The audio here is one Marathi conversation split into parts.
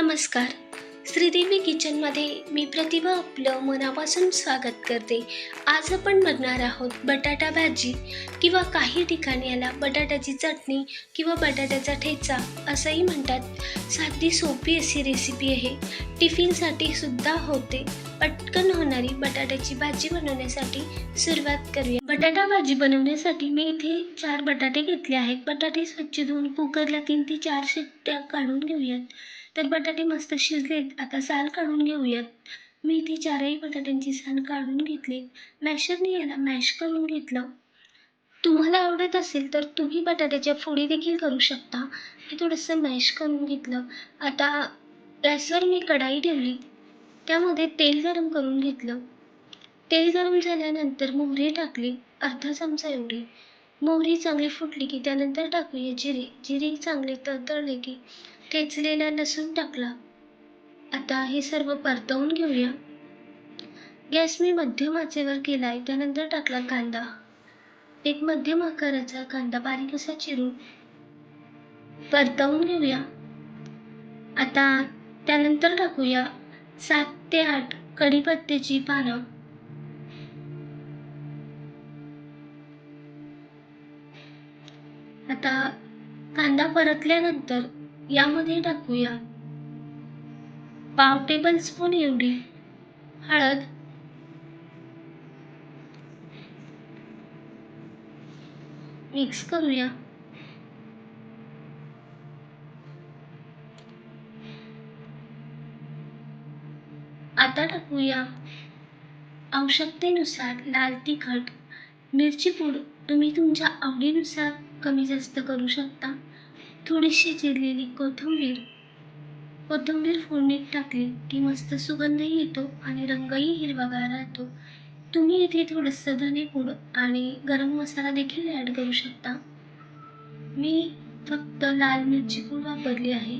नमस्कार. श्रीदेवी किचनमध्ये मी प्रतिभा आपलं मनापासून स्वागत करते. आज आपण बनणार आहोत बटाटा भाजी किंवा काही ठिकाणी याला बटाट्याची चटणी किंवा बटाट्याचा ठेचा असंही म्हणतात. साधी सोपी अशी रेसिपी आहे. टिफिनसाठी सुद्धा होते. पटकन होणारी बटाट्याची भाजी बनवण्यासाठी सुरुवात करूया. बटाटा भाजी बनवण्यासाठी मी इथे चार बटाटे घेतले आहेत. बटाटे स्वच्छ धुवून कुकरला तीन ते चार शिट्ट्या काढून घेऊयात. तर बटाटे मस्त शिजलेत. आता साल काढून घेऊयात. मी ती चारही बटाट्यांची साल काढून घेतली. मॅशरने याला मॅश करून घेतलं. तुम्हाला आवडत असेल तर तुम्ही बटाट्याच्या फोडी देखील करू शकता. मी थोडंसं मॅश करून घेतलं. आता गॅसवर मी कढाई ठेवली. त्यामध्ये तेल गरम करून घेतलं. तेल गरम झाल्यानंतर मोहरी टाकली. अर्धा चमचा एवढी. मोहरी चांगली फुटली की त्यानंतर टाकूया जिरे. जिरे चांगले तळतळले की ठेचलेला लसूण टाकला. आता हे सर्व परतवून घेऊया. गॅस मी मध्यम आचेवर केला आहे त्यानंतर टाकला कांदा. एक मध्यम आकाराचा कांदा बारीक असा चिरून परतवून घेऊया. आता त्यानंतर टाकूया सात ते आठ कढीपत्त्याची पानं. आता कांदा परतल्यानंतर यामध्ये टाकूया. पाव टेबल स्पून एवढी हळद. मिक्स करूया. आता टाकूया. आवश्यकतेनुसार लाल तिखट मिरची पूड तुम्ही तुमच्या आवडीनुसार कमी जास्त करू शकता. थोडीशी चिरलेली कोथिंबीर. कोथिंबीर फोडणीत टाकली. की मस्त सुगंधही येतो आणि रंगही हिरवागार राहतो. तुम्ही इथे थोडंसं धनेपूड आणि गरम मसाला देखील ॲड करू शकता. मी फक्त लाल मिरची पूड वापरली आहे.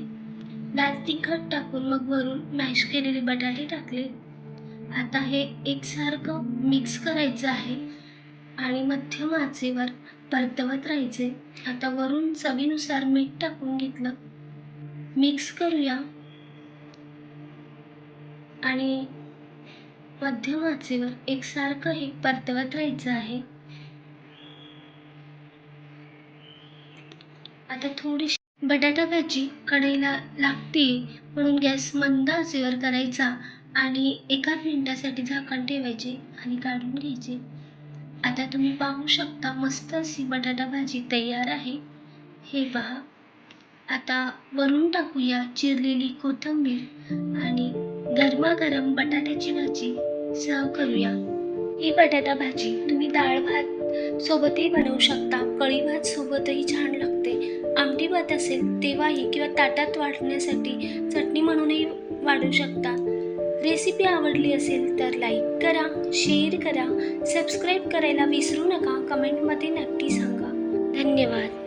लाल तिखट टाकून मग वरून मॅश केलेले बटाटे टाकले. आता हे एकसारखं मिक्स करायचं आहे. मध्यम आचेवर परतवत राहायचे. आता वरून चवीनुसार मीठ टाकून घेतलं. मिक्स करूया. आणि मध्यम आचेवर एकसारखं हे परतवत राहायचं आहे. आता थोडीशी बटाटा भाजी कढईला लागते म्हणून गॅस मंद आचेवर करायचा आणि एका मिनिटासाठी झाकण ठेवायचे आणि काढून घ्यायचे. आता तुम्ही पाहू शकता मस्त अशी बटाटा भाजी तयार आहे. हे पहा. आता वरून टाकूया चिरलेली कोथिंबीर आणि गरमागरम बटाट्याची भाजी सर्व करूया. ही बटाटा भाजी तुम्ही डाळ भात सोबतही बनवू शकता. कढी भात सोबतही छान लागते. आमटी भात असेल तेव्हाही किंवा ताटात वाढण्यासाठी चटणी म्हणूनही वाढू शकता. रेसिपी आवडली असेल तर लाईक करा शेअर करा सबस्क्राईब करायला विसरू नका. कमेंटमध्ये नक्की सांगा. धन्यवाद.